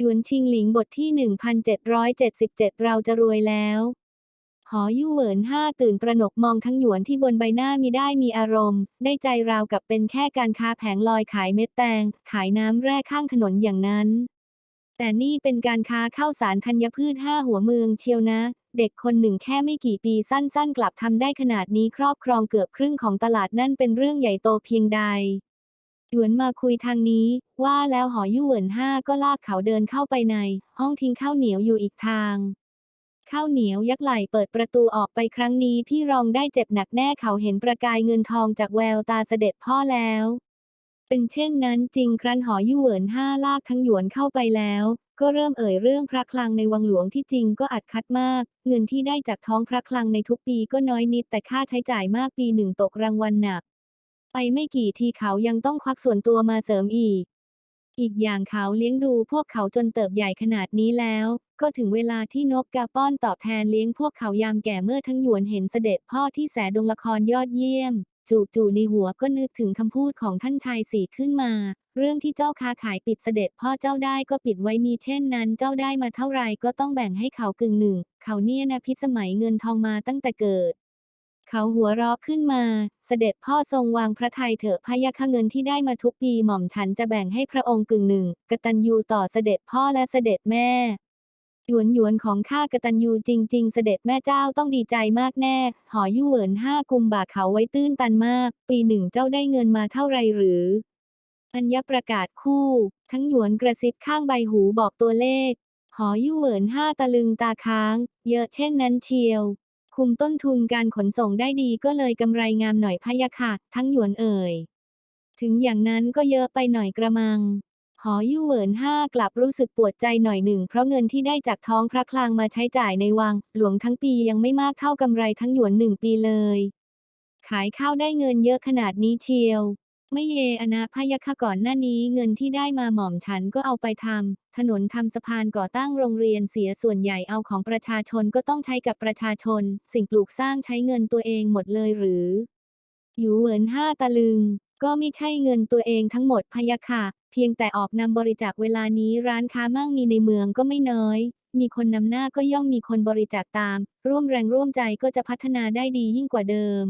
หยวนชิงหลิงบทที่ 1777 เราจะรวยแล้ว หอยู่เหวินห้าตื่นตระหนกมองทั้งหยวนที่บนใบหน้ามีได้มีอารมณ์ ได้ใจราวกับเป็นแค่การค้าแผงลอยขายเม็ดแตง ขายน้ำแร่ข้างถนนอย่างนั้น แต่นี่เป็นการค้าข้าวสารธัญพืชห้าหัวเมืองเชียวนะ เด็กคนหนึ่งแค่ไม่กี่ปีสั้นๆ กลับทำได้ขนาดนี้ครอบครองเกือบครึ่งของตลาดนั่นเป็นเรื่องใหญ่โตเพียงใด หยวนมาคุยทางนี้ ว่าแล้วหอยู่เหวินห้าก็ลากเขาเดินเข้าไปใน ห้องทิ้งข้าวเหนียวอยู่อีกทางข้าวเหนียวยักษ์ไหลเปิดประตูออกไปครั้งนี้ พี่รองได้เจ็บหนักแน่เขาเห็นประกายเงินทองจากแววตาเสด็จพ่อแล้ว เป็นเช่นนั้นจริงครั้นหอยู่เหวินห้าลากทั้งหยวนเข้าไปแล้ว ก็เริ่มเอ่ยเรื่องพระคลังในวังหลวงที่จริงก็อัดคัดมาก เงินที่ได้จากท้องพระคลังในทุกปีก็น้อยนิดแต่ค่าใช้จ่ายมากปีหนึ่งตกรางวัลหนัก ไปไม่กี่ทีเขายังต้องควักส่วนตัวมาเสริมอีก อีกอย่างเขาเลี้ยงดูพวกเขาจนเติบใหญ่ขนาดนี้แล้ว ก็ถึงเวลาที่นกกาป้อนตอบแทนเลี้ยงพวกเขายามแก่เมื่อทั้งหยวนเห็นเสด็จพ่อที่แสดงละครยอดเยี่ยม จู่ๆในหัวก็นึกถึงคำพูดของท่านชายสีขึ้นมา เรื่องที่เจ้าค้าขายปิดเสด็จพ่อเจ้าได้ก็ปิดไว้มีเช่นนั้น เจ้าได้มาเท่าไรก็ต้องแบ่งให้เขากึ่งหนึ่ง เขาเนี่ยนะพิสมัยเงินทองมาตั้งแต่เกิด เขาหัวเราะขึ้นมา เสด็จพ่อทรงวางพระทัยเถอะพะยะค่ะเงินที่ได้มาทุกปีหม่อมฉันจะแบ่งให้พระองค์กึ่งหนึ่ง กตัญญูต่อเสด็จพ่อและเสด็จแม่หยวนหยวนของข้ากตัญญูจริง ๆ เสด็จแม่เจ้าต้องดีใจมากแน่ หอยู่เหวินห้ากุมบ่าเขาไว้ตื้นตันมาก ปีหนึ่งเจ้าได้เงินมาเท่าไรหรือ อัญญประกาศคู่ ทั้งหยวนกระซิบข้างใบหูบอกตัวเลข หอยู่เหวินห้าตะลึงตาค้าง เยอะเช่นนั้นเชียว คุมต้นทุนการขนส่งได้ดีก็เลยกำไรงามหน่อยพะยะค่ะ ทั้งหยวนเอ่ย ถึงอย่างนั้นก็เยอะไปหน่อยกระมัง หอยู่เหวินห้ากลับรู้สึกปวดใจหน่อยหนึ่ง เพราะเงินที่ได้จากท้องพระคลังมาใช้จ่ายในวัง หลวงทั้งปียังไม่มากเท่ากำไรทั้งหยวนหนึ่งปีเลย ขายข้าวได้เงินเยอะขนาดนี้เชียว ไม่เยอนะพยะค่ะก่อนหน้านี้เงินที่ได้มาหม่อมฉันก็เอาไปทำถนนทำสะพานก่อตั้งโรงเรียนเสียส่วนใหญ่เอาของประชาชนก็ต้องใช้กับประชาชน สิ่งปลูกสร้างใช้เงินตัวเองหมดเลยหรือหยูเหวินห้าตะลึง ก็ไม่ใช่เงินตัวเองทั้งหมดพยะค่ะ เพียงแต่ออกนำบริจาคเวลานี้ร้านค้ามั่งมีในเมืองก็ไม่น้อยมีคนนำหน้าก็ย่อมมีคนบริจาคตาม ร่วมแรงร่วมใจก็จะพัฒนาได้ดียิ่งกว่าเดิม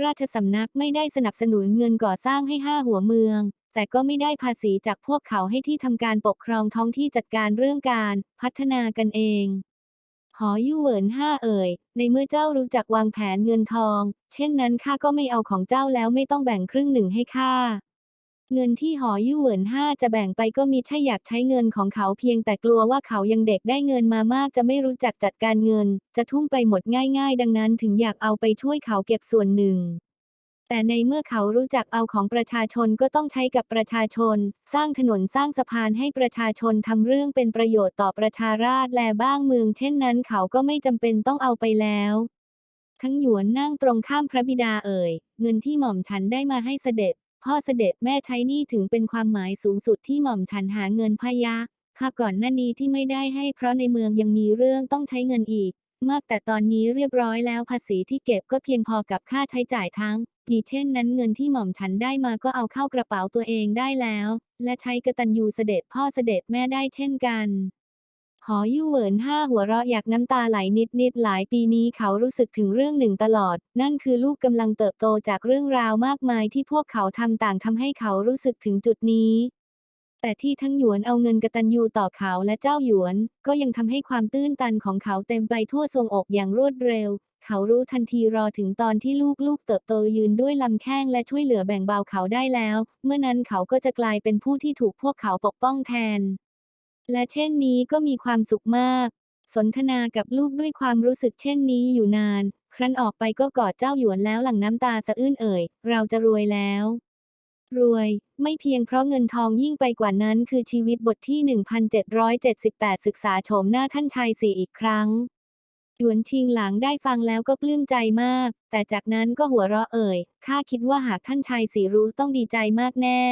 ราชสำนักไม่ได้สนับสนุนเงินก่อสร้างให้ห้าหัวเมือง แต่ก็ไม่ได้ภาษีจากพวกเขาให้ที่ทำการปกครองท้องที่จัดการเรื่องการพัฒนากันเอง หอยู่เหวินห้าเอ่ย ในเมื่อเจ้ารู้จักวางแผนเงินทอง เช่นนั้นข้าก็ไม่เอาของเจ้าแล้วไม่ต้องแบ่งครึ่งหนึ่งให้ข้า เงินที่หอยู่เหวินห้าจะแบ่งไปก็มีใช่อยากใช้เงินของเขาเพียงแต่กลัวว่าเขายังเด็กได้เงินมามากจะไม่รู้จักจัดการเงิน จะทุ่มไปหมดง่ายๆ ดังนั้นถึงอยากเอาไปช่วยเขาเก็บส่วนหนึ่ง แต่ในเมื่อเขารู้จักเอาของประชาชนก็ต้องใช้กับประชาชน สร้างถนนสร้างสะพานให้ประชาชนทำเรื่องเป็นประโยชน์ต่อประชาราษฎรและบ้างเมือง เช่นนั้นเขาก็ไม่จำเป็นต้องเอาไปแล้วทั้งหยวนนั่งตรงข้ามพระบิดาเอ่ย เงินที่หม่อมฉันได้มาให้เสด็จ พ่อเสด็จแม่ใช้หนี่ถึงเป็นความหมายสูงสุดที่หม่อมฉันหาเงินพยะค่ะก่อนหน้านี้ที่ไม่ได้ให้เพราะในเมืองยังมีเรื่องต้องใช้เงินอีก มากแต่ตอนนี้เรียบร้อยแล้วภาษีที่เก็บก็เพียงพอกับค่าใช้จ่ายทั้งปีเช่นนั้นเงินที่หม่อมฉันได้มาก็เอาเข้ากระเป๋าตัวเองได้แล้ว และใช้กระตัญญูเสด็จพ่อเสด็จแม่ได้เช่นกัน หอยู่เหวินห้าหัวเราะอยากน้ำตาไหลนิดๆหลายปีนี้เขารู้สึกถึงเรื่องหนึ่งตลอด นั่นคือลูกกำลังเติบโตจากเรื่องราวมากมายที่พวกเขาทำต่างทำให้เขารู้สึกถึงจุดนี้ แต่ที่ทั้งหยวนเอาเงินกระตัญญูต่อเขาและเจ้าหยวน ก็ยังทำให้ความตื้นตันของเขาเต็มไปทั่วทรงอกอย่างรวดเร็ว เขารู้ทันทีรอถึงตอนที่ลูกๆเติบโตยืนด้วยลำแข้งและช่วยเหลือแบ่งเบาเขาได้แล้ว เมื่อนั้นเขาก็จะกลายเป็นผู้ที่ถูกพวกเขาปกป้องแทน และเช่นนี้ก็มีความสุขมาก สนทนากับลูกด้วยความรู้สึกเช่นนี้อยู่นาน ครั้นออกไปก็กอดเจ้าหยวนแล้วหลังน้ำตาสะอื้นเอ่ย เราจะรวยแล้ว รวย ไม่เพียงเพราะเงินทองยิ่งไปกว่านั้นคือชีวิตบทที่ 1778 ศึกษาโฉมหน้าท่านชายสี่อีกครั้งหยวนชิงหลังได้ฟังแล้วก็ปลื้มใจมาก แต่จากนั้นก็หัวเราะเอ่ย ข้าคิดว่าหากท่านชายสีรู้ต้องดีใจมากแน่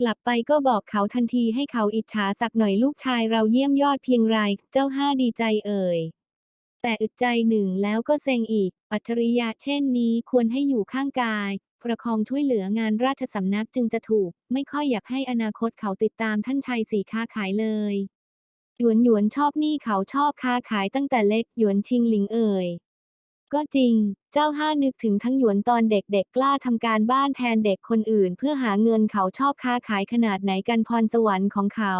กลับไปก็บอกเขาทันทีให้เขาอิจฉาสักหน่อยลูกชายเราเยี่ยมยอดเพียงไร เจ้าห้าดีใจเอ่ย แต่อึดใจหนึ่งแล้วก็เซ็งอีกอัจฉริยะเช่นนี้ควรให้อยู่ข้างกาย ประคองช่วยเหลืองานราชสำนักจึงจะถูก ไม่ค่อยอยากให้อนาคตเขาติดตามท่านชัยสีค้าขายเลย หยวนหยวนชอบนี่เขาชอบค้าขายตั้งแต่เล็กหยวนชิงหลิงเอ่ย ก็จริง เจ้าห้านึกถึงทั้งหยวนตอนเด็กๆกล้าทำการบ้านแทนเด็กคนอื่น เพื่อหาเงินเขาชอบค้าขายขนาดไหนกันพรสวรรค์ของเขา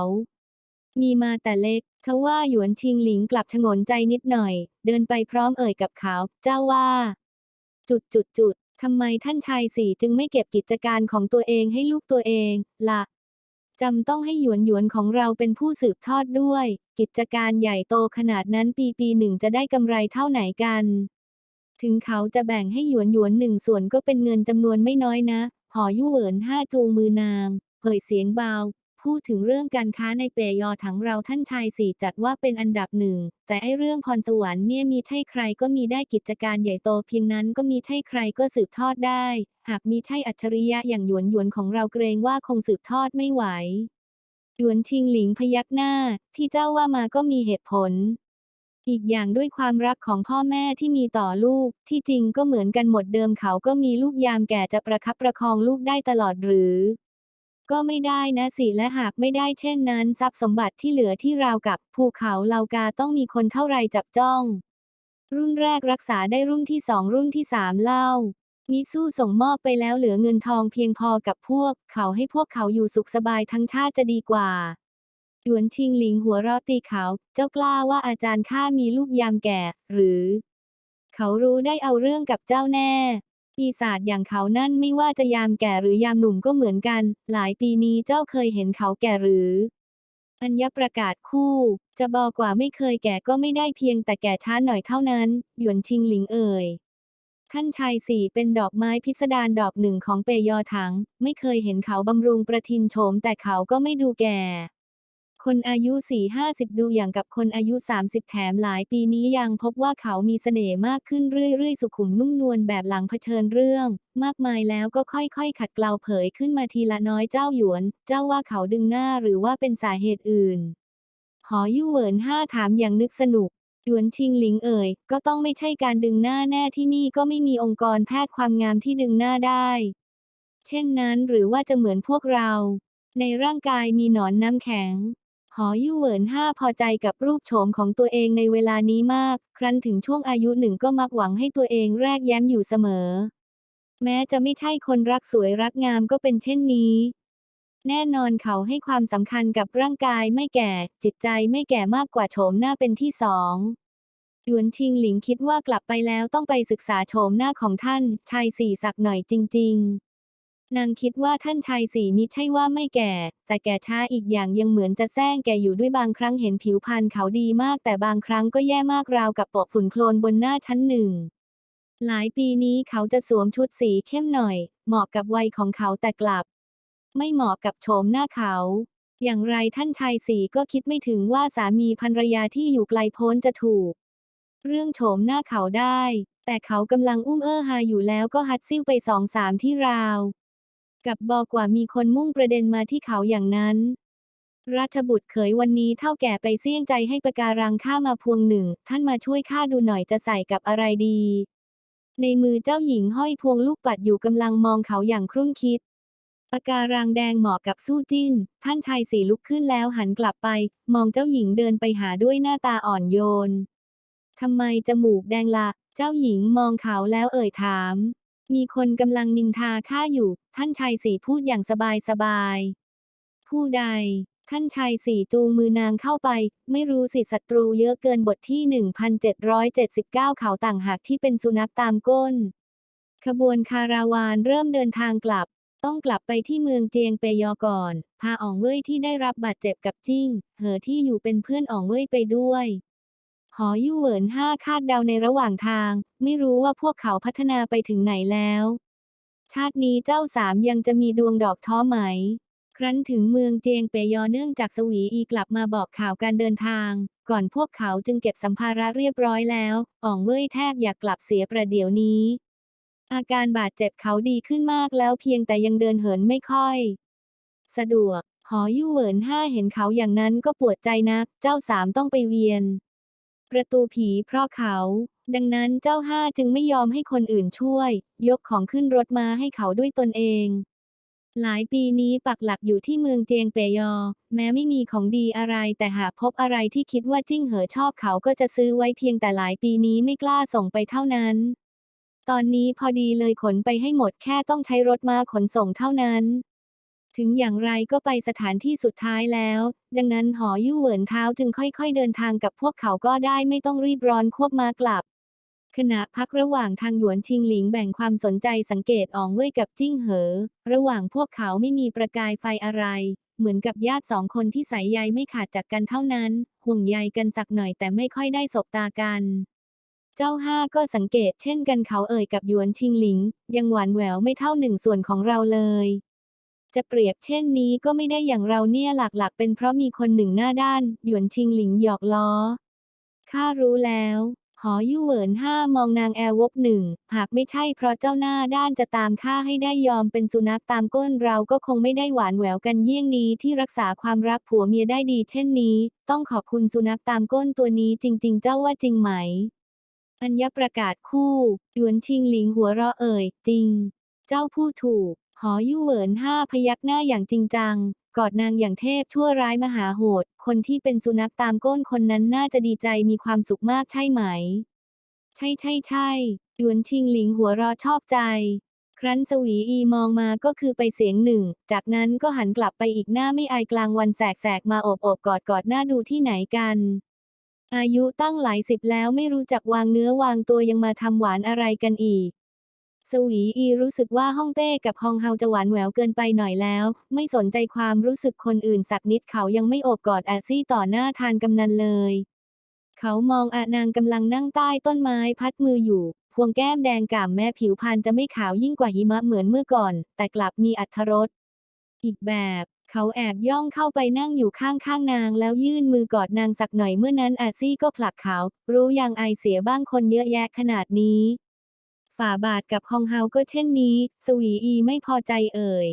มีมาแต่เล็กทว่าหยวนชิงหลิงกลับชงนใจนิดหน่อย เดินไปพร้อมเอ่ยกับเขา เจ้าว่า จุดจุดจุดทำไมท่านชายสี่จึงไม่เก็บกิจการของตัวเองให้ลูกตัวเองละ่ะจำต้องให้หยวนหยวนของเราเป็นผู้สืบทอดด้วย กิจการใหญ่โตขนาดนั้นปีปีหนึ่งจะได้กำไรเท่าไหนกัน ถึงเขาจะแบ่งให้หยวนหยวนหนึ่งส่วนก็เป็นเงินจำนวนไม่น้อยนะ หอยู่เหวินห้าจูงมือนาง เผยเสียงเบา พูดถึงเรื่องการค้าในเปยอถังเราท่านชายสี่จัดว่าเป็นอันดับหนึ่ง แต่ไอเรื่องพรสวรรค์เนี่ยมีใช่ใครก็มีได้กิจการใหญ่โตเพียงนั้นก็มีใช่ใครก็สืบทอดได้ หากมีใช่อัจฉริยะอย่างหยวนหยวนของเราเกรงว่าคงสืบทอดไม่ไหวหยวนชิงหลิงพยักหน้า ที่เจ้าว่ามาก็มีเหตุผล อีกอย่างด้วยความรักของพ่อแม่ที่มีต่อลูก ที่จริงก็เหมือนกันหมดเดิมเขาก็มีลูกยามแก่จะประคับประคองลูกได้ตลอดหรือ ก็ไม่ได้นะสิและหากไม่ได้เช่นนั้น ทรัพย์สมบัติที่เหลือที่ราวกับภูเขาเลากาต้องมีคนเท่าไรจับจ้อง รุ่นแรกรักษาได้รุ่นที่สองรุ่นที่สามเล่ามิสู้ส่งมอบไปแล้วเหลือเงินทองเพียงพอกับพวก เขาให้พวกเขาอยู่สุขสบายทั้งชาติจะดีกว่า หยวนชิงหลิงหัวเราะตีเขา เจ้ากล้าว่าอาจารย์ข้ามีลูกยามแก่ หรือ เขารู้ได้เอาเรื่องกับเจ้าแน่ ปีศาจอย่างเขานั่นไม่ว่าจะยามแก่หรือยามหนุ่มก็เหมือนกัน หลายปีนี้เจ้าเคยเห็นเขาแก่หรืออัญญประกาศคู่ จะบอกว่าไม่เคยแก่ก็ไม่ได้เพียงแต่แก่ช้าหน่อยเท่านั้น หยวนชิงหลิงเอ่ยท่านชายสี่เป็นดอกไม้พิสดารดอกหนึ่งของเปยอถัง ไม่เคยเห็นเขาบำรุงประทินโฉมแต่เขาก็ไม่ดูแก่ คนอายุสี่ห้าสิบดูอย่างกับคนอายุสามสิบแถมหลายปีนี้ยังพบว่าเขามีเสน่ห์มากขึ้นเรื่อยๆ สุขุมนุ่มนวลแบบหลังเผชิญเรื่อง มากมายแล้วก็ค่อยๆ ขัดเกลาเผยขึ้นมาทีละน้อยเจ้าหยวน เจ้าว่าเขาดึงหน้าหรือว่าเป็นสาเหตุอื่น หอยู่เหวินห้าถามอย่างนึกสนุกหยวนชิงหลิงเอ่ย ก็ต้องไม่ใช่การดึงหน้าแน่ที่นี่ก็ไม่มีองค์กรแพทย์ความงามที่ดึงหน้าได้ เช่นนั้นหรือว่าจะเหมือนพวกเรา ในร่างกายมีหนอนน้ำแข็ง หอยู่เหวินห้าพอใจกับรูปโฉมของตัวเองในเวลานี้มาก ครั้นถึงช่วงอายุหนึ่งก็มักหวังให้ตัวเองแรกแย้มอยู่เสมอ แม้จะไม่ใช่คนรักสวยรักงามก็เป็นเช่นนี้ แน่นอนเขาให้ความสำคัญกับร่างกายไม่แก่ จิตใจไม่แก่มากกว่าโฉมหน้าเป็นที่สองหยวนชิงหลิงคิดว่ากลับไปแล้วต้องไปศึกษาโฉมหน้าของท่านชายสี่สักหน่อยจริง ๆ นางคิดว่าท่านชายสี่มิใช่ว่าไม่แก่ แต่แก่ช้าอีกอย่างยังเหมือนจะแซงแก่อยู่ด้วยบางครั้งเห็นผิวพรรณเขาดีมาก แต่บางครั้งก็แย่มากราวกับปะฝุ่นโคลนบนหน้าชั้นหนึ่ง หลายปีนี้เขาจะสวมชุดสีเข้มหน่อย เหมาะกับวัยของเขาแต่กลับ ไม่เหมาะกับโฉมหน้าเขา อย่างไรท่านชายสีก็คิดไม่ถึงว่าสามีภรรยาที่อยู่ไกลโพ้นจะถูก เรื่องโฉมหน้าเขาได้ แต่เขากำลังอุ้มเอ้อฮาอยู่แล้วก็ฮัดซิ่วไปสองสามที่ราว กับบอกว่ามีคนมุ่งประเด็นมาที่เขาอย่างนั้น ราชบุตรเขยวันนี้เท่าแก่ไปเสี่ยงใจให้ประการังข้ามาพวงหนึ่ง ท่านมาช่วยข้าดูหน่อยจะใส่กับอะไรดี ในมือเจ้าหญิงห้อยพวงลูกปัดอยู่กำลังมองเขาอย่างครุ่นคิดปากการังแดงเหมาะกับสู้จิ้น ท่านชายสีลุกขึ้นแล้วหันกลับไป มองเจ้าหญิงเดินไปหาด้วยหน้าตาอ่อนโยน ทำไมจมูกแดงล่ะ เจ้าหญิงมองเขาแล้วเอ่ยถาม มีคนกำลังนินทาข้าอยู่ ท่านชายสีพูดอย่างสบายสบายๆผู้ใด ท่านชายสีจูงมือนางเข้าไป ไม่รู้สิศัตรูเยอะเกินบทที่ 1779 เขาต่างหากที่เป็นสุนัขตามก้น ขบวนคาราวานเริ่มเดินทางกลับ ต้องกลับไปที่เมืองเจียงเปยอก่อน พาอ่องเว่ยที่ได้รับบาดเจ็บกับจิ้ง เหอที่อยู่เป็นเพื่อนอ่องเว่ยไปด้วย อยู่เหวินห้าคาดเดาในระหว่างทาง ไม่รู้ว่าพวกเขาพัฒนาไปถึงไหนแล้ว ชาตินี้เจ้าสามยังจะมีดวงดอกท้อไหม ครั้นถึงเมืองเจียงเปยอเนื่องจากสวีอีกลับมาบอกข่าวการเดินทาง ก่อนพวกเขาจึงเก็บสัมภาระเรียบร้อยแล้ว อ่องเว่ยแทบอยากกลับเสียประเดี๋ยวนี้ อาการบาดเจ็บเขาดีขึ้นมากแล้วเพียงแต่ยังเดินเหินไม่ค่อย สะดวกหอยู่เหวินห้าเห็นเขาอย่างนั้นก็ปวดใจนัก เจ้าสามต้องไปเวียน ประตูผีเพราะเขา ดังนั้นเจ้าห้าจึงไม่ยอมให้คนอื่นช่วย ยกของขึ้นรถมาให้เขาด้วยตนเอง หลายปีนี้ปักหลักอยู่ที่เมืองเจียงเปยอ แม้ไม่มีของดีอะไรแต่หากพบอะไรที่คิดว่าจิ้งเหอชอบเขาก็จะซื้อไว้เพียงแต่หลายปีนี้ไม่กล้าส่งไปเท่านั้น ตอนนี้พอดีเลยขนไปให้หมดแค่ต้องใช้รถมาขนส่งเท่านั้น ถึงอย่างไรก็ไปสถานที่สุดท้ายแล้ว ดังนั้นหอยู่เหวินเท้าจึงค่อยๆเดินทางกับพวกเขาก็ได้ไม่ต้องรีบร้อนควบมากลับ ขณะพักระหว่างทางหยวนชิงหลิงแบ่งความสนใจสังเกตอองเว่ยกับจิ้งเหอ ระหว่างพวกเขาไม่มีประกายไฟอะไร เหมือนกับญาติสองคนที่สายใยไม่ขาดจากกันเท่านั้น ห่วงใยกันสักหน่อยแต่ไม่ค่อยได้สบตากันเจ้าห้าก็สังเกตเช่นกันเขาเอ่ยกับหยวนชิงหลิง ยังหวานแหววไม่เท่าหนึ่งส่วนของเราเลย จะเปรียบเช่นนี้ก็ไม่ได้อย่างเราเนี่ยหลักๆ เป็นเพราะมีคนหนึ่งหน้าด้าน หยวนชิงหลิงหยอกล้อ ข้ารู้แล้ว หอยู่เหวินห้ามองนางแอร์วบหนึ่ง หากไม่ใช่เพราะเจ้าหน้าด้านจะตามข้าให้ได้ยอมเป็นสุนัขตามก้นเราก็คงไม่ได้หวานแหววกันเยี่ยงนี้ที่รักษาความรักผัวเมียได้ดีเช่นนี้ ต้องขอบคุณสุนัขตามก้นตัวนี้จริง ๆ เจ้าว่าจริงไหมอัญญประกาศคู่หยวนชิงหลิงหัวเราะเอ่ย จริง เจ้าพูดถูก หอยู่เหวินห้าพยักหน้าอย่างจริงจัง กอดนางอย่างเทพชั่วร้ายมหาโหด คนที่เป็นสุนัขตามก้นคนนั้นน่าจะดีใจมีความสุขมากใช่ไหม ใช่ใช่ใช่หยวนชิงหลิงหัวราะชอบใจ ครั้นสวีอีมองมาก็คือไปเสียงหนึ่ง จากนั้นก็หันกลับไปอีกหน้าไม่อายกลางวันแสกๆมาโอบโอบกอดกอดหน้าดูที่ไหนกันอายุตั้งหลายสิบแล้วไม่รู้จักวางเนื้อวางตัวยังมาทำหวานอะไรกันอีก สวีอีรู้สึกว่าฮ่องเต้กับฮองเฮาจะหวานแหววเกินไปหน่อยแล้ว ไม่สนใจความรู้สึกคนอื่นสักนิดเขายังไม่โอบกอดอาซี่ต่อหน้าทานกำนันเลย เขามองอานางกำลังนั่งใต้ต้นไม้พัดมืออยู่ พวงแก้มแดงก่ำแม้ผิวพรรณจะไม่ขาวยิ่งกว่าหิมะเหมือนเมื่อก่อน แต่กลับมีอรรถรสอีกแบบเขาแอบย่องเข้าไปนั่งอยู่ข้างๆนาง แล้วยื่นมือกอดนางสักหน่อยเมื่อนั้นอาซี่ก็ผลักเขา รู้ยังไอเสียบ้างคนเยอะแยะขนาดนี้ ฝ่าบาทกับฮองเฮาก็เช่นนี้ สวีอีไม่พอใจเอ่ย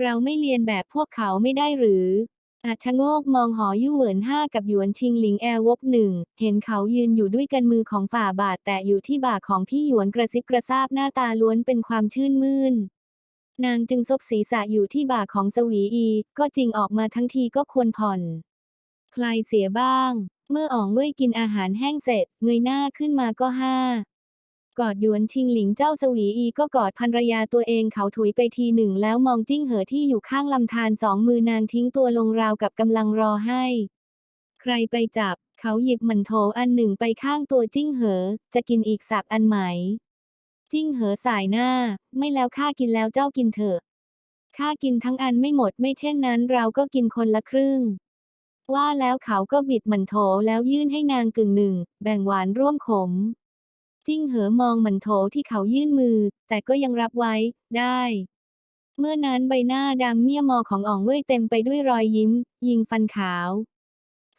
เราไม่เรียนแบบพวกเขาไม่ได้หรือ อาชะโงกมองหอยู่เหวินห้ากับหยวนชิงหลิงแอร์วบหนึ่ง เห็นเขายืนอยู่ด้วยกันมือของฝ่าบาทแตะอยู่ที่บ่าของพี่หยวนกระซิบกระซาบหน้าตาล้วนเป็นความชื่นมื่นนางจึงซบศีรษะอยู่ที่บ่าของสวีอี ก็จริงออกมาทั้งทีก็ควรผ่อน คลายเสียบ้าง เมื่ออ๋องเว่ยกินอาหารแห้งเสร็จ เงยหน้าขึ้นมาก็ห้า กอดหยวนชิงหลิงเจ้าสวีอีก็กอดภรรยาตัวเองเขาถุยไปทีหนึ่งแล้วมองจิ้งเหอที่อยู่ข้างลำธารสองมือนางทิ้งตัวลงราวกับกำลังรอให้ ใครไปจับ เขาหยิบหมันโถอันหนึ่งไปข้างตัวจิ้งเหอ จะกินอีกสักอันไหม จิ้งเหอสายหน้า ไม่แล้วข้ากินแล้วเจ้ากินเถอะข้ากินทั้งอันไม่หมดไม่เช่นนั้นเราก็กินคนละครึ่งว่าแล้วเขาก็บิดหมันโถแล้วยื่นให้นางกึ่งหนึ่ง แบ่งหวานร่วมขม จิ้งเหอมองหมันโถที่เขายื่นมือ แต่ก็ยังรับไว้ ได้ เมื่อนั้นใบหน้าดำเมี่ยมอของอ๋องเว่ยเต็มไปด้วยรอยยิ้ม ยิงฟันขาว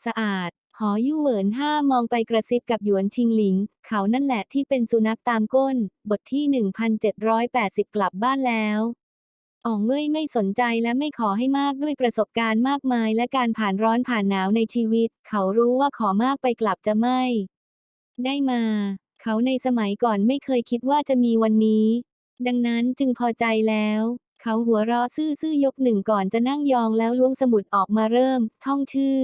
สะอาด หอยู่เหวินห้ามองไปกระซิบกับหยวนชิงหลิง เขานั่นแหละที่เป็นสุนัขตามก้น บทที่ 1780 กลับบ้านแล้วอ๋องเว่ยไม่สนใจและไม่ขอให้มากด้วยประสบการณ์มากมายและการผ่านร้อนผ่านหนาวในชีวิต เขารู้ว่าขอมากไปกลับจะไม่ ได้มา เขาในสมัยก่อนไม่เคยคิดว่าจะมีวันนี้ ดังนั้นจึงพอใจแล้ว เขาหัวเราะซื่อๆยกหนึ่งก่อนจะนั่งยองแล้วล้วงสมุดออกมาเริ่ม ท่องชื่อ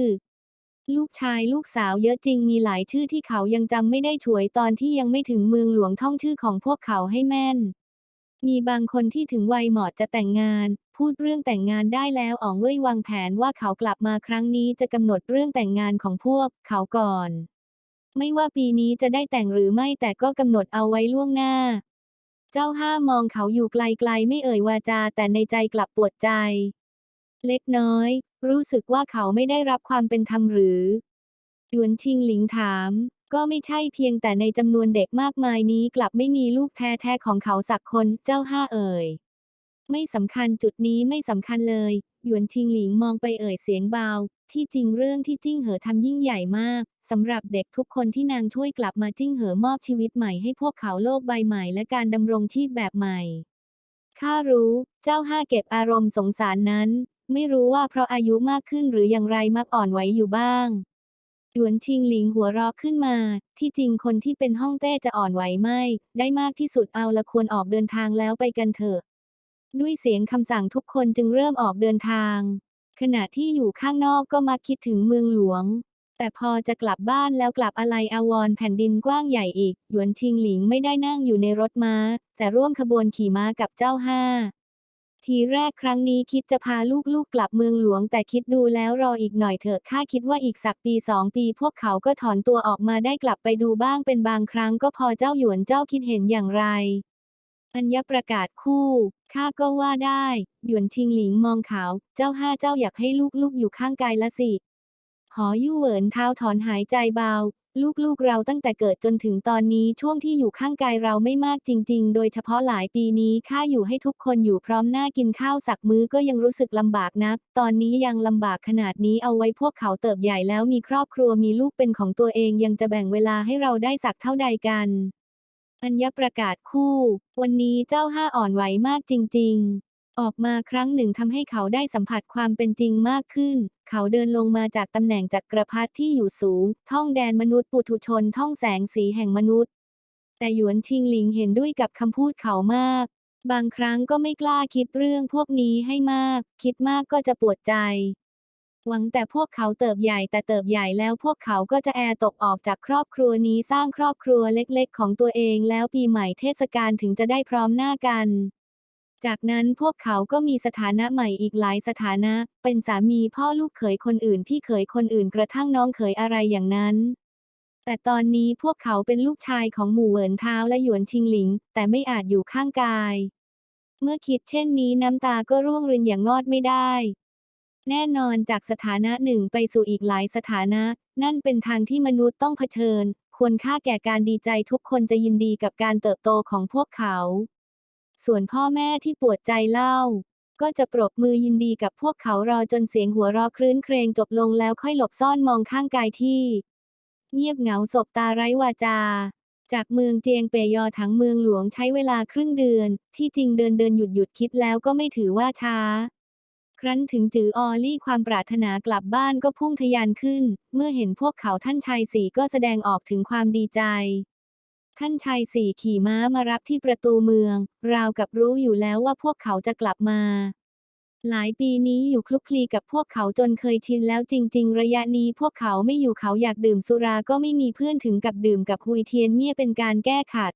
ลูกชายลูกสาวเยอะจริงมีหลายชื่อที่เขายังจำไม่ได้ฉวยตอนที่ยังไม่ถึงเมืองหลวงท่องชื่อของพวกเขาให้แม่น มีบางคนที่ถึงวัยเหมาะจะแต่งงานพูดเรื่องแต่งงานได้แล้วอ๋องเว่ยวางแผนว่าเขากลับมาครั้งนี้จะกำหนดเรื่องแต่งงานของพวกเขาก่อน ไม่ว่าปีนี้จะได้แต่งหรือไม่แต่ก็กำหนดเอาไว้ล่วงหน้า เจ้าห้ามองเขาอยู่ไกลๆไม่เอ่ยวาจาแต่ในใจกลับปวดใจ เล็กน้อย รู้สึกว่าเขาไม่ได้รับความเป็นธรรมหรือหยวนชิงหลิงถาม ก็ไม่ใช่เพียงแต่ในจำนวนเด็กมากมายนี้กลับไม่มีลูกแท้ๆของเขาสักคนเจ้าห้าเอ่ย ไม่สำคัญจุดนี้ไม่สำคัญเลยหยวนชิงหลิงมองไปเอ่ยเสียงเบา ที่จริงเรื่องที่จิ้งเหอทำยิ่งใหญ่มาก สำหรับเด็กทุกคนที่นางช่วยกลับมาจิ้งเหอมอบชีวิตใหม่ให้พวกเขาโลกใบใหม่และการดำรงชีพแบบใหม่ ข้ารู้ เจ้าห้าเก็บอารมณ์สงสารนั้น ไม่รู้ว่าเพราะอายุมากขึ้นหรืออย่างไรมักอ่อนไหวอยู่บ้าง หยวนชิงหลิงหัวเราะขึ้นมา ที่จริงคนที่เป็นห้องเต้จะอ่อนไหวไม่ ได้มากที่สุดเอาละควรออกเดินทางแล้วไปกันเถอะ ด้วยเสียงคำสั่งทุกคนจึงเริ่มออกเดินทาง ขณะที่อยู่ข้างนอกก็มาคิดถึงเมืองหลวง แต่พอจะกลับบ้านแล้วกลับอะไรอาวรแผ่นดินกว้างใหญ่อีก หยวนชิงหลิงไม่ได้นั่งอยู่ในรถม้า แต่ร่วมขบวนขี่ม้ากับเจ้าห้า ทีแรกครั้งนี้คิดจะพาลูกๆกลับเมืองหลวงแต่คิดดูแล้วรออีกหน่อยเถอะข้าคิดว่าอีกสักปีสองปี พวกเขาก็ถอนตัวออกมาได้กลับไปดูบ้างเป็นบางครั้งก็พอเจ้าหยวนเจ้าคิดเห็นอย่างไรอัญญประกาศคู่ข้าก็ว่าได้ หยวนชิงหลิงมองเขา เจ้าห้าเจ้าอยากให้ลูกๆอยู่ข้างกายละสิ หอยู่เหวินเท้าถอนหายใจเบา ลูกๆเราตั้งแต่เกิดจนถึงตอนนี้ช่วงที่อยู่ข้างกายเราไม่มากจริง ๆ โดยเฉพาะหลายปีนี้ข้าอยู่ให้ทุกคนอยู่พร้อมหน้ากินข้าวสักมื้อก็ยังรู้สึกลำบากนัก ตอนนี้ยังลำบากขนาดนี้เอาไว้พวกเขาเติบใหญ่แล้วมีครอบครัวมีลูกเป็นของตัวเองยังจะแบ่งเวลาให้เราได้สักเท่าใดกันอัญญประกาศคู่ วันนี้เจ้าห้าอ่อนไหวมากจริง ๆ ออกมาครั้งหนึ่งทำให้เขาได้สัมผัสความเป็นจริงมากขึ้น เขาเดินลงมาจากตำแหน่งจักรพรรดิที่อยู่สูง ท่องแดนมนุษย์ปุถุชนท่องแสงสีแห่งมนุษย์ แต่หยวนชิงหลิงเห็นด้วยกับคำพูดเขามาก บางครั้งก็ไม่กล้าคิดเรื่องพวกนี้ให้มาก คิดมากก็จะปวดใจ หวังแต่พวกเขาเติบใหญ่แต่เติบใหญ่แล้วพวกเขาก็จะแอร์ตกออกจากครอบครัวนี้สร้างครอบครัวเล็กๆ ของตัวเองแล้วปีใหม่เทศกาลถึงจะได้พร้อมหน้ากัน จากนั้นพวกเขาก็มีสถานะใหม่อีกหลายสถานะ เป็นสามีพ่อลูกเขยคนอื่นพี่เขยคนอื่นกระทั่งน้องเขยอะไรอย่างนั้น แต่ตอนนี้พวกเขาเป็นลูกชายของหมู่เหวินเท้าและหยวนชิงหลิง แต่ไม่อาจอยู่ข้างกาย เมื่อคิดเช่นนี้น้ำตาก็ร่วงรินอย่างงอดไม่ได้ แน่นอนจากสถานะหนึ่งไปสู่อีกหลายสถานะ นั่นเป็นทางที่มนุษย์ต้องเผชิญ ควรค่าแก่การดีใจทุกคนจะยินดีกับการเติบโตของพวกเขา ส่วนพ่อแม่ที่ปวดใจเล่า ก็จะปรบมือยินดีกับพวกเขารอจนเสียงหัวราะคลื้นเครงจบลงแล้วค่อยหลบซ่อนมองข้างกายที่ เงียบเหงาศบตาไร้วาจา จากเมืองเจียงเปยอทั้งเมืองหลวงใช้เวลาครึ่งเดือน ที่จริงเดินเดินหยุดหยุดคิดแล้วก็ไม่ถือว่าช้าครั้นถึงจือออลี่ความปรารถนากลับบ้านก็พุ่งทะยานขึ้น เมื่อเห็นพวกเขาท่านชายสีก็แสดงออกถึงความดีใจ ท่านชายสี่ขี่ม้ามารับที่ประตูเมือง ราวกับรู้อยู่แล้วว่าพวกเขาจะกลับมา หลายปีนี้อยู่คลุกคลีกับพวกเขาจนเคยชินแล้วจริง ๆ ระยะนี้พวกเขาไม่อยู่เขาอยากดื่มสุราก็ไม่มีเพื่อนถึงกับดื่มกับฮุยเทียนเมี่ยเป็นการแก้ขัด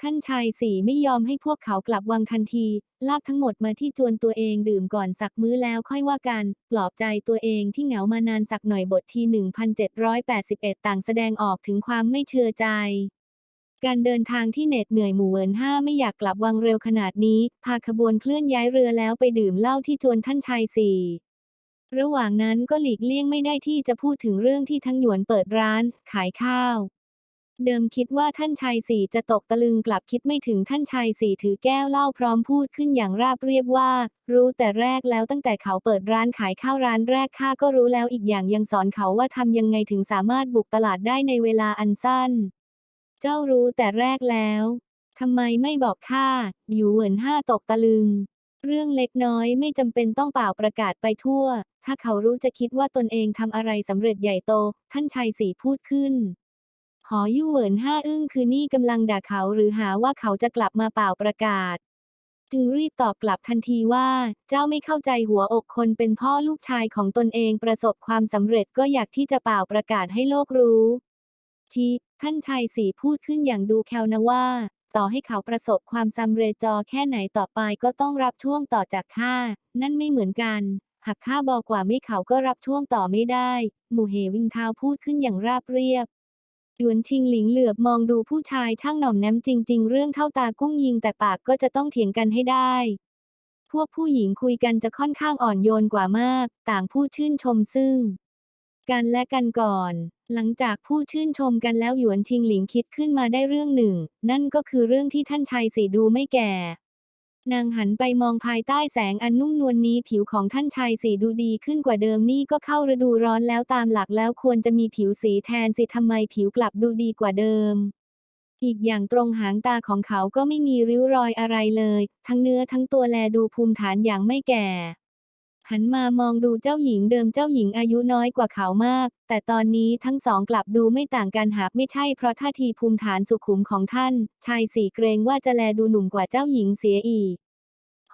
ท่านชายสี่ไม่ยอมให้พวกเขากลับวังทันที ลากทั้งหมดมาที่จวนตัวเองดื่มก่อนสักมื้อแล้วค่อยว่ากัน ปลอบใจตัวเองที่เหงามานานสักหน่อยบทที่ 1781 ต่างแสดงออกถึงความไม่เชื่อใจ การเดินทางที่เหน็ดเหนื่อยหมู่เวินห้าไม่อยากกลับวังเร็วขนาดนี้ พาขบวนเคลื่อนย้ายเรือแล้วไปดื่มเหล้าที่จวนท่านชายสี่ระหว่างนั้นก็หลีกเลี่ยงไม่ได้ที่จะพูดถึงเรื่องที่ทั้งหยวนเปิดร้าน ขายข้าว เดิมคิดว่าท่านชายสี่จะตกตะลึงกลับคิดไม่ถึงท่านชายสี่ถือแก้วเหล้าพร้อมพูดขึ้นอย่างราบเรียบว่า รู้แต่แรกแล้วตั้งแต่เขาเปิดร้านขายข้าวร้านแรกข้าก็รู้แล้วอีกอย่างยังสอนเขาว่าทำยังไงถึงสามารถบุกตลาดได้ในเวลาอันสั้น เจ้ารู้แต่แรกแล้วทำไมไม่บอกข้าอยู่เหวินห้าตกตะลึง เรื่องเล็กน้อยไม่จำเป็นต้องเป่าประกาศไปทั่ว ถ้าเขารู้จะคิดว่าตนเองทำอะไรสำเร็จใหญ่โต ท่านชายสีพูดขึ้น หอยู่เหวินห้าอึ้งคือนี่กำลังด่าเขาหรือหาว่าเขาจะกลับมาเป่าประกาศ จึงรีบตอบกลับทันทีว่า เจ้าไม่เข้าใจหัวอกคนเป็นพ่อลูกชายของตนเองประสบความสำเร็จก็อยากที่จะเป่าประกาศให้โลกรู้ที ท่านชายสีพูดขึ้นอย่างดูแคลนะว่า ต่อให้เขาประสบความสำเร็จจอแค่ไหนต่อไปก็ต้องรับช่วงต่อจากข้า นั่นไม่เหมือนกัน หากข้าบอกกว่าไม่เขาก็รับช่วงต่อไม่ได้ หมู่เหวิงเท้าพูดขึ้นอย่างราบเรียบหยวนชิงหลิงเหลือบมองดูผู้ชายช่างหน่อมแนมจริง ๆ เรื่องเท่าตากุ้งยิงแต่ปากก็จะต้องเถียงกันให้ได้ พวกผู้หญิงคุยกันจะค่อนข้างอ่อนโยนกว่ามาก ต่างพูดชื่นชมซึ่ง กันและกันก่อน หลังจากพูดชื่นชมกันแล้วหยวนชิงหลิงคิดขึ้นมาได้เรื่องหนึ่ง นั่นก็คือเรื่องที่ท่านชายสีดูไม่แก่ นางหันไปมองภายใต้แสงอันนุ่มนวลนี้ผิวของท่านชายสีดูดีขึ้นกว่าเดิมนี่ก็เข้าฤดูร้อนแล้วตามหลักแล้วควรจะมีผิวสีแทนสิทำไมผิวกลับดูดีกว่าเดิมอีกอย่างตรงหางตาของเขาก็ไม่มีริ้วรอยอะไรเลย ทั้งเนื้อทั้งตัวแลดูภูมิฐานอย่างไม่แก่ หันมามองดูเจ้าหญิงเดิมเจ้าหญิงอายุน้อยกว่าเขามาก แต่ตอนนี้ทั้งสองกลับดูไม่ต่างกันหากไม่ใช่เพราะท่าทีภูมิฐานสุขุมของท่าน ชายสีเกรงว่าจะแลดูหนุ่มกว่าเจ้าหญิงเสียอีก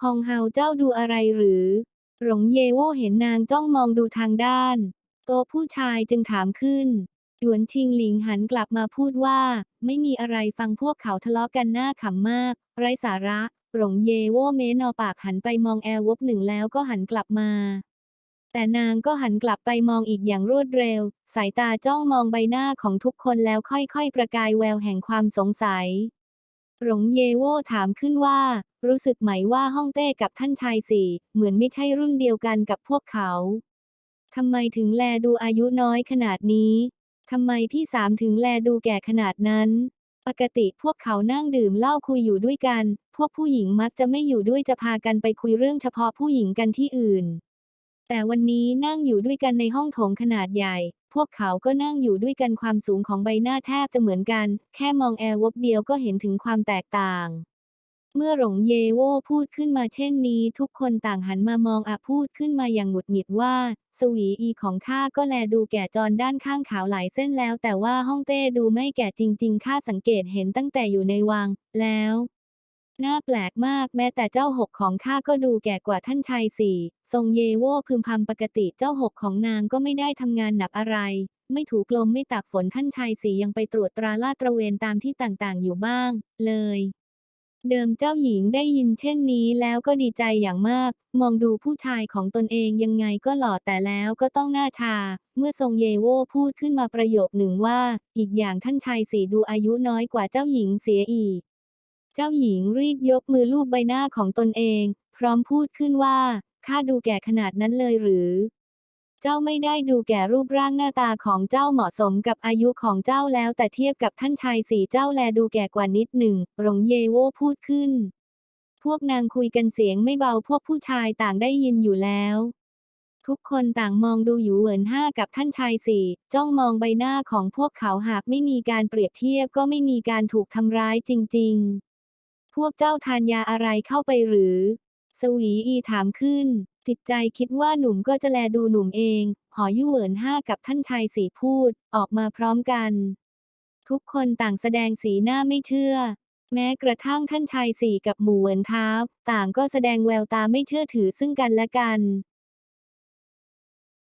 ฮองเฮาเจ้าดูอะไรหรือ หลงเยโวเห็นนางจ้องมองดูทางด้าน โตผู้ชายจึงถามขึ้นหยวนชิงหลิงหันกลับมาพูดว่า ไม่มีอะไรฟังพวกเขาทะเลาะกันหน้าขำมาก ไร้สาระ หลงเยโวเมนอปากหันไปมองแอร์วบหนึ่งแล้วก็หันกลับมา แต่นางก็หันกลับไปมองอีกอย่างรวดเร็ว สายตาจ้องมองใบหน้าของทุกคนแล้วค่อยๆ ประกายแววแห่งความสงสัย หลงเยโวถามขึ้นว่า รู้สึกไหมว่าฮ่องเต้กับท่านชายสี่เหมือนไม่ใช่รุ่นเดียวกันกับพวกเขาทำไมถึงแลดูอายุน้อยขนาดนี้ทำไมพี่สามถึงแลดูแก่ขนาดนั้น ปกติพวกเขานั่งดื่มเหล้าคุยอยู่ด้วยกัน พวกผู้หญิงมักจะไม่อยู่ด้วยจะพากันไปคุยเรื่องเฉพาะผู้หญิงกันที่อื่น แต่วันนี้นั่งอยู่ด้วยกันในห้องโถงขนาดใหญ่ พวกเขาก็นั่งอยู่ด้วยกันความสูงของใบหน้าแทบจะเหมือนกัน แค่มองแอร์วบเดียวก็เห็นถึงความแตกต่าง เมื่อหลงเยโวพูดขึ้นมาเช่นนี้ ทุกคนต่างหันมามองอาพูดขึ้นมาอย่างหงุดหงิดว่า สวีอีของข้าก็แลดูแก่จรด้านข้างขาวหลายเส้นแล้ว แต่ว่าฮ่องเต้ดูไม่แก่จริง ๆ ข้าสังเกตเห็นตั้งแต่อยู่ในวัง แล้วน่าแปลกมากแม้แต่เจ้าหกของข้าก็ดูแก่กว่าท่านชายสี่ทรงเยโวพึมพำปกติเจ้าหกของนางก็ไม่ได้ทำงานหนักอะไร ไม่ถูกลมไม่ตากฝนท่านชายสี่ยังไปตรวจตราลาดตระเวนตามที่ต่างๆ อยู่บ้าง เลย เดิมเจ้าหญิงได้ยินเช่นนี้แล้วก็ดีใจอย่างมาก มองดูผู้ชายของตนเองยังไงก็หล่อแต่แล้วก็ต้องหน้าชา เมื่อทรงเยโวพูดขึ้นมาประโยคหนึ่งว่า อีกอย่างท่านชายสีดูอายุน้อยกว่าเจ้าหญิงเสียอีก เจ้าหญิงรีบยกมือลูบใบหน้าของตนเอง พร้อมพูดขึ้นว่าข้าดูแก่ขนาดนั้นเลยหรือ เจ้าไม่ได้ดูแก่รูปร่างหน้าตาของเจ้าเหมาะสมกับอายุของเจ้าแล้วแต่เทียบกับท่านชายสีเจ้าแลดูแก่กว่านิดหนึ่ง หลงเยโวพูดขึ้น พวกนางคุยกันเสียงไม่เบาพวกผู้ชายต่างได้ยินอยู่แล้ว ทุกคนต่างมองดูอยู่เหวินห้ากับท่านชายสี่จ้องมองใบหน้าของพวกเขาหากไม่มีการเปรียบเทียบก็ไม่มีการถูกทำร้ายจริง ๆ พวกเจ้าทานยาอะไรเข้าไปหรือ สวีอีถามขึ้น จิตใจคิดว่าหนุ่มก็จะแลดูหนุ่มเอง หอยุ่เหวินห้ากับท่านชายสีพูด ออกมาพร้อมกัน ทุกคนต่างแสดงสีหน้าไม่เชื่อ แม้กระทั่งท่านชายสี่กับหมู่เหวินท้า ต่างก็แสดงแววตาไม่เชื่อถือซึ่งกันและกัน